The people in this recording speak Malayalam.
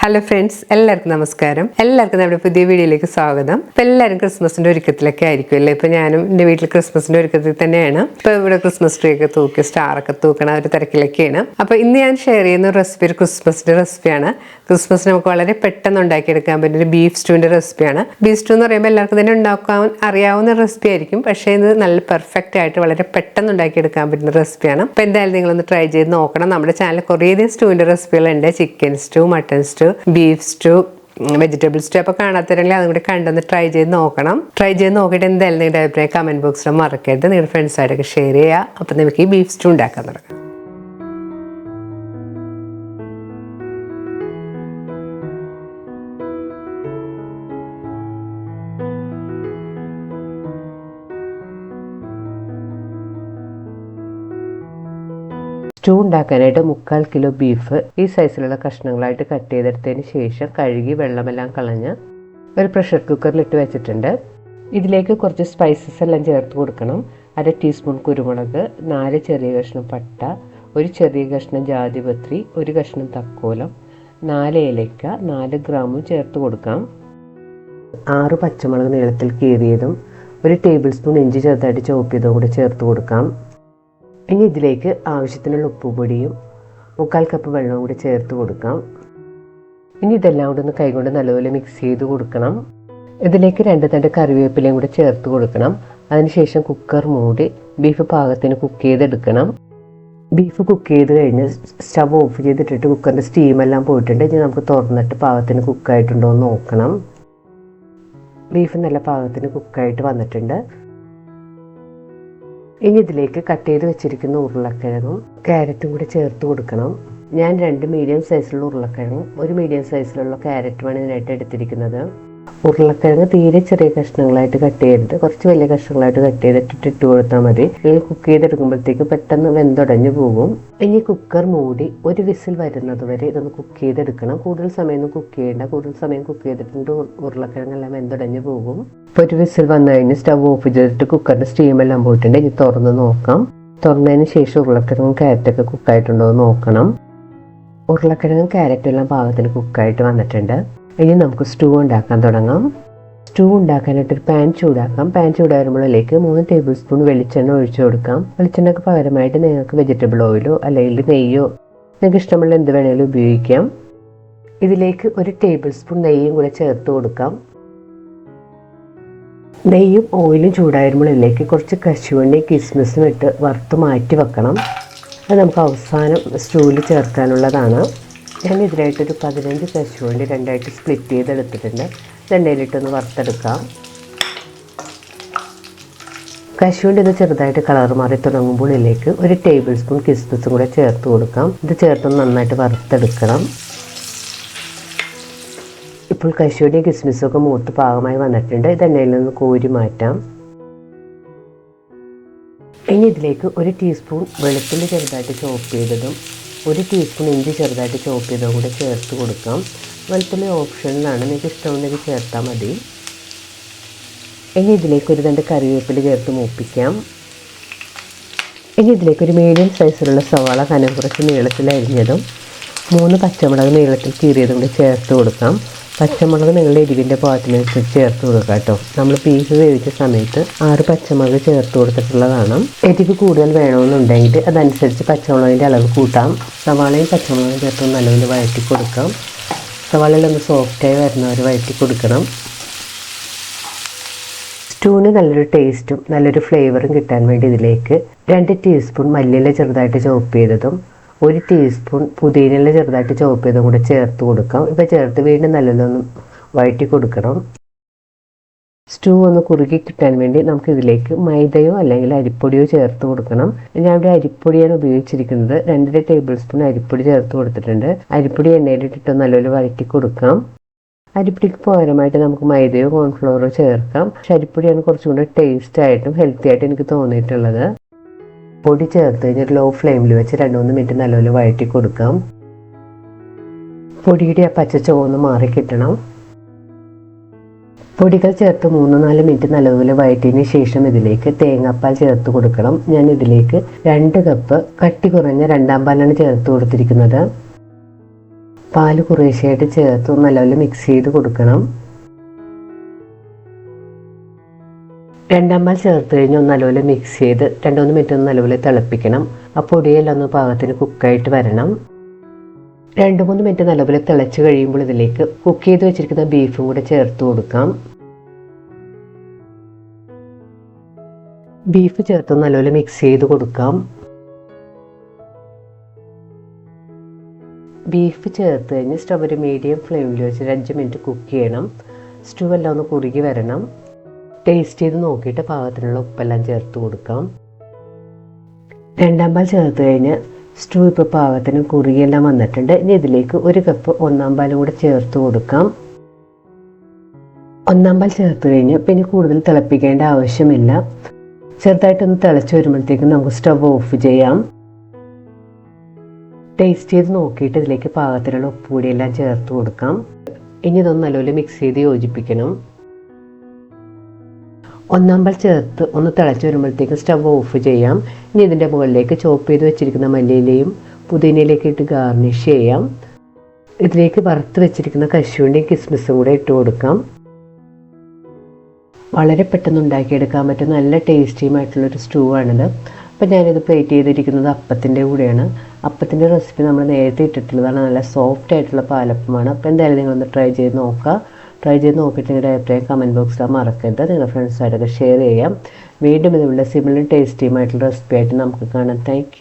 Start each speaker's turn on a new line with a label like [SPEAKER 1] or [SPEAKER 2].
[SPEAKER 1] ഹലോ ഫ്രണ്ട്സ് എല്ലാവർക്കും നമസ്കാരം. എല്ലാവർക്കും നമ്മുടെ പുതിയ വീഡിയോയിലേക്ക് സ്വാഗതം. ഇപ്പം എല്ലാവരും ക്രിസ്മസിന്റെ ഒരുക്കത്തിലൊക്കെ ആയിരിക്കും അല്ലേ? ഇപ്പം ഞാനും എന്റെ വീട്ടിൽ ക്രിസ്മസിന്റെ ഒരുക്കത്തിൽ തന്നെയാണ്. ഇപ്പോൾ ഇവിടെ ക്രിസ്മസ് ട്രീ ഒക്കെ തൂക്കി സ്റ്റാറൊക്കെ തൂക്കണ ഒരു തിരക്കിലൊക്കെയാണ്. അപ്പോൾ ഇന്ന് ഞാൻ ഷെയർ ചെയ്യുന്ന റെസിപ്പി ഒരു ക്രിസ്മസിന്റെ റെസിപ്പിയാണ് ക്രിസ്മസ് നമുക്ക് വളരെ പെട്ടെന്ന് ഉണ്ടാക്കിയെടുക്കാൻ പറ്റുന്ന ഒരു ബീഫ് സ്റ്റൂവിന്റെ റെസിപ്പിയാണ് ബീഫ് സ്റ്റൂ എന്ന് പറയുമ്പോൾ എല്ലാവർക്കും തന്നെ ഉണ്ടാക്കാൻ അറിയാവുന്ന റെസിപ്പി ആയിരിക്കും. പക്ഷേ ഇത് നല്ല പെർഫെക്റ്റ് ആയിട്ട് വളരെ പെട്ടെന്ന് ഉണ്ടാക്കിയെടുക്കാൻ പറ്റുന്ന റെസിപ്പിയാണ് അപ്പോൾ എന്തായാലും നിങ്ങളൊന്ന് ട്രൈ ചെയ്ത് നോക്കണം. നമ്മുടെ ചാനൽ കുറേയധികം സ്റ്റൂവിന്റെ റെസിപ്പികളുണ്ട് chicken stew mutton stew beef stew vegetable stew അപ്പോൾ കാണാത്തരല്ലേ അതും കൂടി കണ്ടൊന്ന് ട്രൈ ചെയ്ത് നോക്കണം. ട്രൈ ചെയ്ത് നോക്കിയിട്ട് എന്തായാലും നിങ്ങളുടെ അഭിപ്രായം കമന്റ് ബോക്സിൽ മറക്കരുത്. നിങ്ങളുടെ ഫ്രണ്ട്സായിട്ടൊക്കെ ഷെയർ ചെയ്യുക. അപ്പോൾ നമുക്ക് ഈ ബീഫ് സ്റ്റൂ ഉണ്ടാക്കാൻ തുടങ്ങാം. സ്റ്റൂ ഉണ്ടാക്കാനായിട്ട് മുക്കാൽ കിലോ ബീഫ് ഈ സൈസിലുള്ള കഷ്ണങ്ങളായിട്ട് കട്ട് ചെയ്തെടുത്തതിന് ശേഷം കഴുകി വെള്ളമെല്ലാം കളഞ്ഞ് ഒരു പ്രഷർ കുക്കറിൽ ഇട്ട് വെച്ചിട്ടുണ്ട്. ഇതിലേക്ക് കുറച്ച് സ്പൈസസ് എല്ലാം ചേർത്ത് കൊടുക്കണം. അര ടീസ്പൂൺ കുരുമുളക് നാല് ചെറിയ കഷ്ണം പട്ട ഒരു ചെറിയ കഷ്ണം ജാതിപത്രി ഒരു കഷ്ണം തക്കോലം നാല് ഏലക്ക നാല് ഗ്രാമും ചേർത്ത് കൊടുക്കാം. ആറ് പച്ചമുളക് നീളത്തിൽ കീറിയതും ഒരു ടേബിൾ സ്പൂൺ ഇഞ്ചി ചെറുതായിട്ട് ചോപ്പ് കൂടി ചേർത്ത് കൊടുക്കാം. ഇനി ഇതിലേക്ക് ആവശ്യത്തിനുള്ള ഉപ്പുപൊടിയും മുക്കാൽ കപ്പ് വെള്ളവും കൂടി ചേർത്ത് കൊടുക്കാം. ഇനി ഇതെല്ലാം കൂടെ ഒന്ന് കൈകൊണ്ട് നല്ലപോലെ മിക്സ് ചെയ്ത് കൊടുക്കണം. ഇതിലേക്ക് രണ്ട് തണ്ട് കറിവേപ്പിലയും കൂടി ചേർത്ത് കൊടുക്കണം. അതിനുശേഷം കുക്കർ മൂടി ബീഫ് പാകത്തിന് കുക്ക് ചെയ്തെടുക്കണം. ബീഫ് കുക്ക് ചെയ്ത് കഴിഞ്ഞ് സ്റ്റവ് ഓഫ് ചെയ്തിട്ടിട്ട് കുക്കറിന്റെ സ്റ്റീമെല്ലാം പോയിട്ടുണ്ട്. ഇനി നമുക്ക് തുറന്നിട്ട് പാകത്തിന് കുക്കായിട്ടുണ്ടോ എന്ന് നോക്കണം. ബീഫ് നല്ല പാകത്തിന് കുക്കായിട്ട് വന്നിട്ടുണ്ട്. ഇനി ഇതിലേക്ക് കട്ട് ചെയ്ത് വെച്ചിരിക്കുന്ന ഉരുളക്കിഴങ്ങും ക്യാരറ്റും കൂടി ചേർത്ത് കൊടുക്കണം. ഞാൻ രണ്ട് മീഡിയം സൈസിലുള്ള ഉരുളക്കിഴങ്ങും ഒരു മീഡിയം സൈസിലുള്ള ക്യാരറ്റുമാണ് ഇതിനായിട്ട് എടുത്തിരിക്കുന്നത്. ഉരുളക്കിഴങ്ങ് തീരെ ചെറിയ കഷ്ണങ്ങളായിട്ട് കട്ട് ചെയ്തിട്ട് കുറച്ച് വലിയ കഷ്ണങ്ങളായിട്ട് കട്ട് ചെയ്തിട്ട് ഇട്ട് കൊടുത്താൽ മതി. ഇത് കുക്ക് ചെയ്തെടുക്കുമ്പോഴത്തേക്ക് പെട്ടെന്ന് വെന്തുടഞ്ഞു പോകും. ഇനി കുക്കർ മൂടി ഒരു വിസിൽ വരുന്നത് വരെ ഇതൊന്ന് കുക്ക് ചെയ്തെടുക്കണം. കൂടുതൽ സമയമൊന്നും കുക്ക് ചെയ്യേണ്ട. കൂടുതൽ സമയം കുക്ക് ചെയ്തിട്ടുണ്ട് ഉരുളക്കിഴങ്ങെല്ലാം വെന്തുടഞ്ഞു പോകും. ഇപ്പോൾ ഒരു വിസിൽ വന്നു കഴിഞ്ഞ് സ്റ്റവ് ഓഫ് ചെയ്തിട്ട് കുക്കറിന്റെ സ്റ്റീമെല്ലാം പോയിട്ടുണ്ട്. ഇനി തുറന്ന് നോക്കാം. തുറന്നതിന് ശേഷം ഉരുളക്കിഴങ്ങും ക്യാരറ്റൊക്കെ കുക്കായിട്ടുണ്ടോ എന്ന് നോക്കണം. ഉരുളക്കിഴങ്ങും ക്യാരറ്റും എല്ലാം പാകത്തിന് കുക്കായിട്ട് വന്നിട്ടുണ്ട്. ഇനി നമുക്ക് സ്റ്റൂ ഉണ്ടാക്കാൻ തുടങ്ങാം. സ്റ്റൂ ഉണ്ടാക്കാനായിട്ട് ഒരു പാൻ ചൂടാക്കാം. പാൻ ചൂടാകുമ്പോഴേക്ക് മൂന്ന് ടേബിൾ സ്പൂൺ വെളിച്ചെണ്ണ ഒഴിച്ചു കൊടുക്കാം. വെളിച്ചെണ്ണയ്ക്ക് പകരമായിട്ട് നിങ്ങൾക്ക് വെജിറ്റബിൾ ഓയിലോ അല്ലെങ്കിൽ നെയ്യോ നിങ്ങൾക്ക് ഇഷ്ടമുള്ള എന്ത് വേണേലും ഉപയോഗിക്കാം. ഇതിലേക്ക് ഒരു ടേബിൾ സ്പൂൺ നെയ്യും കൂടെ ചേർത്ത് കൊടുക്കാം. നെയ്യും ഓയിലും ചൂടായിരുമ്പോഴേക്ക് കുറച്ച് കശുവണ്ണി കിസ്മിസും ഇട്ട് വറുത്ത് മാറ്റി വെക്കണം. അത് നമുക്ക് അവസാനം സ്റ്റൂവിൽ ചേർക്കാനുള്ളതാണ്. ഞാൻ ഇതിനായിട്ടൊരു പതിനഞ്ച് കശുവണ്ടി രണ്ടായിട്ട് സ്പ്ലിറ്റ് ചെയ്തെടുത്തിട്ടുണ്ട്. എണ്ണയിലിട്ടൊന്ന് വറുത്തെടുക്കാം. കശുവണ്ടി ഇത് ചെറുതായിട്ട് കളർ മാറി തുടങ്ങുമ്പോൾ ഇതിലേക്ക് ഒരു ടേബിൾ സ്പൂൺ കിസ്മിസും കൂടെ ചേർത്ത് കൊടുക്കാം. ഇത് ചേർത്തൊന്ന് നന്നായിട്ട് വറുത്തെടുക്കണം. ഇപ്പോൾ കശുവണ്ടിയും കിസ്മിസും ഒക്കെ മൂത്ത് പാകമായി വന്നിട്ടുണ്ട്. ഇത് എണ്ണയിൽ നിന്ന് കോരി മാറ്റാം. ഇനി ഇതിലേക്ക് ഒരു ടീസ്പൂൺ വെളുത്തുള്ളി ചെറുതായിട്ട് ചോപ്പ് ചെയ്തതും ഒരു ടീസ്പൂൺ ഇഞ്ചി ചെറുതായിട്ട് ചോപ്പ് ചെയ്തതും കൂടെ ചേർത്ത് കൊടുക്കാം. വെളുത്തുള്ളി ഓപ്ഷനിലാണ് നിങ്ങൾക്ക് ഇഷ്ടമുണ്ടെങ്കിൽ ചേർത്താൽ മതി. ഇനി ഇതിലേക്ക് ഒരു രണ്ട് കറിവേപ്പില ചേർത്ത് മൂപ്പിക്കാം. ഇനി ഇതിലേക്ക് ഒരു മീഡിയം സൈസിലുള്ള സവാള കനം കുറച്ച് നീളത്തിൽ അരിഞ്ഞതും മൂന്ന് പച്ചമുളക് നീളത്തിൽ കീറിയതും കൂടി ചേർത്ത് കൊടുക്കാം. പച്ചമുളക് നിങ്ങളുടെ എരിവിന്റെ പാകത്തിനനുസരിച്ച് ചേർത്ത് കൊടുക്കുക കേട്ടോ. നമ്മൾ പീസ് വേവിച്ച സമയത്ത് ആറ് പച്ചമുളക് ചേർത്ത് കൊടുത്തിട്ടുള്ളതാണ്. എരിവ് കൂടുതൽ വേണമെന്നുണ്ടെങ്കിൽ അതനുസരിച്ച് പച്ചമുളകിന്റെ അളവ് കൂട്ടാം. സവാളയും പച്ചമുളകും ചേർത്ത് നല്ലപോലെ വഴറ്റി കൊടുക്കാം. സവാളയിലൊന്ന് സോഫ്റ്റായി വരുന്നവർ വഴറ്റി കൊടുക്കണം. സ്റ്റൂവിന് നല്ലൊരു ടേസ്റ്റും നല്ലൊരു ഫ്ലേവറും കിട്ടാൻ വേണ്ടി ഇതിലേക്ക് രണ്ട് ടീസ്പൂൺ മല്ലിയില ചെറുതായിട്ട് ചോപ്പ് ചെയ്തതും ഒരു ടീസ്പൂൺ പുതിനയില ചെറുതായിട്ട് ചോപ്പ് ചെയ്തും കൂടെ ചേർത്ത് കൊടുക്കാം. ഇപ്പം ചേർത്ത് വീണ്ടും നല്ലതൊന്ന് വഴറ്റി കൊടുക്കണം. സ്റ്റൂ ഒന്ന് കുറുകി കിട്ടാൻ വേണ്ടി നമുക്ക് ഇതിലേക്ക് മൈദയോ അല്ലെങ്കിൽ അരിപ്പൊടിയോ ചേർത്ത് കൊടുക്കണം. ഞാൻ ഇവിടെ അരിപ്പൊടിയാണ് ഉപയോഗിച്ചിരിക്കുന്നത് രണ്ടര ടേബിൾ സ്പൂൺ അരിപ്പൊടി ചേർത്ത് കൊടുത്തിട്ടുണ്ട്. അരിപ്പൊടി എണ്ണയിലിട്ടിട്ട് നല്ലപോലെ വഴറ്റി കൊടുക്കാം. അരിപ്പൊടിക്ക് പകരമായിട്ട് നമുക്ക് മൈദയോ കോൺഫ്ലവറോ ചേർക്കാം. പക്ഷെ അരിപ്പൊടിയാണ് കുറച്ചും കൂടെ ടേസ്റ്റ് ആയിട്ടും ഹെൽത്തി ആയിട്ടും എനിക്ക് തോന്നിയിട്ടുള്ളത്. പൊടി ചേർത്ത് കഴിഞ്ഞിട്ട് ലോ ഫ്ലെയിമിൽ വെച്ച് രണ്ട് മൂന്ന് മിനിറ്റ് നല്ലപോലെ വഴറ്റി കൊടുക്കാം. പൊടിയുടെ ആ പച്ച ചുവന്ന് മാറി കിട്ടണം. പൊടികൾ ചേർത്ത് മൂന്ന് നാല് മിനിറ്റ് നല്ലതുപോലെ വഴറ്റിയതിന് ശേഷം ഇതിലേക്ക് തേങ്ങാപ്പാൽ ചേർത്ത് കൊടുക്കണം. ഞാൻ ഇതിലേക്ക് രണ്ട് കപ്പ് കട്ടി കുറഞ്ഞ രണ്ടാം പാലാണ് ചേർത്ത് കൊടുത്തിരിക്കുന്നത്. പാൽ കുറേശ്ശെയായിട്ട് ചേർത്ത് നല്ലപോലെ മിക്സ് ചെയ്ത് കൊടുക്കണം. രണ്ടാം പാൽ ചേർത്ത് കഴിഞ്ഞ് ഒന്ന് നല്ലപോലെ മിക്സ് ചെയ്ത് രണ്ട് മൂന്ന് മിനിറ്റ് ഒന്ന് നല്ലപോലെ തിളപ്പിക്കണം. ആ പൊടിയെല്ലാം ഒന്ന് പാകത്തിന് കുക്കായിട്ട് വരണം. രണ്ട് മൂന്ന് മിനിറ്റ് നല്ലപോലെ തിളച്ച് കഴിയുമ്പോൾ ഇതിലേക്ക് കുക്ക് ചെയ്ത് വെച്ചിരിക്കുന്ന ബീഫും കൂടെ ചേർത്ത് കൊടുക്കാം. ബീഫ് ചേർത്ത് നല്ലപോലെ മിക്സ് ചെയ്ത് കൊടുക്കാം. ബീഫ് ചേർത്ത് കഴിഞ്ഞ് സ്റ്റവ് ഒരു മീഡിയം ഫ്ലെയിമിൽ വെച്ച് ഒരു അഞ്ച് മിനിറ്റ് കുക്ക് ചെയ്യണം. സ്റ്റൂ എല്ലാം ഒന്ന് കുറുകി വരണം. ടേസ്റ്റ് ചെയ്ത് നോക്കിയിട്ട് പാകത്തിനുള്ള ഉപ്പെല്ലാം ചേർത്ത് കൊടുക്കാം. രണ്ടാം പാൽ ചേർത്ത് കഴിഞ്ഞ് സ്റ്റൂ ഇപ്പോൾ പാകത്തിന് കുറുകിയെല്ലാം വന്നിട്ടുണ്ട്. ഇനി ഇതിലേക്ക് ഒരു കപ്പ് ഒന്നാം പാലും കൂടെ ചേർത്ത് കൊടുക്കാം. ഒന്നാം പാൽ ചേർത്ത് കഴിഞ്ഞ് പിന്നെ കൂടുതൽ തിളപ്പിക്കേണ്ട ആവശ്യമില്ല. ചെറുതായിട്ടൊന്ന് തിളച്ച് വരുമ്പോഴത്തേക്കും നമുക്ക് സ്റ്റവ് ഓഫ് ചെയ്യാം. ടേസ്റ്റ് ചെയ്ത് നോക്കിയിട്ട് ഇതിലേക്ക് പാകത്തിനുള്ള ഉപ്പുപൊടിയെല്ലാം ചേർത്ത് കൊടുക്കാം. ഇനി ഇതൊന്ന് നല്ലപോലെ മിക്സ് ചെയ്ത് യോജിപ്പിക്കണം. ഒന്നാം പാൽ ചേർത്ത് ഒന്ന് തിളച്ച് വരുമ്പോഴത്തേക്ക് സ്റ്റവ് ഓഫ് ചെയ്യാം. ഇനി ഇതിന്റെ മുകളിലേക്ക് ചോപ്പ് ചെയ്ത് വെച്ചിരിക്കുന്ന മല്ലിയിലയും പുതിനയിലേക്ക് ഇട്ട് ഗാർണിഷ് ചെയ്യാം. ഇതിലേക്ക് വറുത്ത് വെച്ചിരിക്കുന്ന കശുവിന്റെയും കിസ്മിസും കൂടെ ഇട്ട് കൊടുക്കാം. വളരെ പെട്ടെന്ന് ഉണ്ടാക്കിയെടുക്കാൻ പറ്റും നല്ല ടേസ്റ്റിയുമായിട്ടുള്ളൊരു സ്റ്റൂ ആണിത്. അപ്പം ഞാനിത് പ്ലേറ്റ് ചെയ്തിരിക്കുന്നത് അപ്പത്തിന്റെ കൂടെയാണ്. അപ്പത്തിന്റെ റെസിപ്പി നമ്മൾ നേരത്തെ ഇട്ടിട്ടുള്ളതാണ്. നല്ല സോഫ്റ്റ് ആയിട്ടുള്ള പാലപ്പമാണ്. അപ്പോൾ എന്തായാലും നിങ്ങളൊന്ന് ട്രൈ ചെയ്ത് നോക്കുക. ട്രൈ ചെയ്ത് നോക്കിയിട്ട് നിങ്ങളുടെ അഭിപ്രായം കമന്റ് ബോക്സിൽ മറക്കരുത്. നിങ്ങളുടെ ഫ്രണ്ട്സായിട്ടൊക്കെ ഷെയർ ചെയ്യാം. വീണ്ടും ഇതുപോലെ സിമിലർ ടേസ്റ്റിയുമായിട്ടുള്ള റെസിപ്പി ആയിട്ട് നമുക്ക് കാണാം. താങ്ക്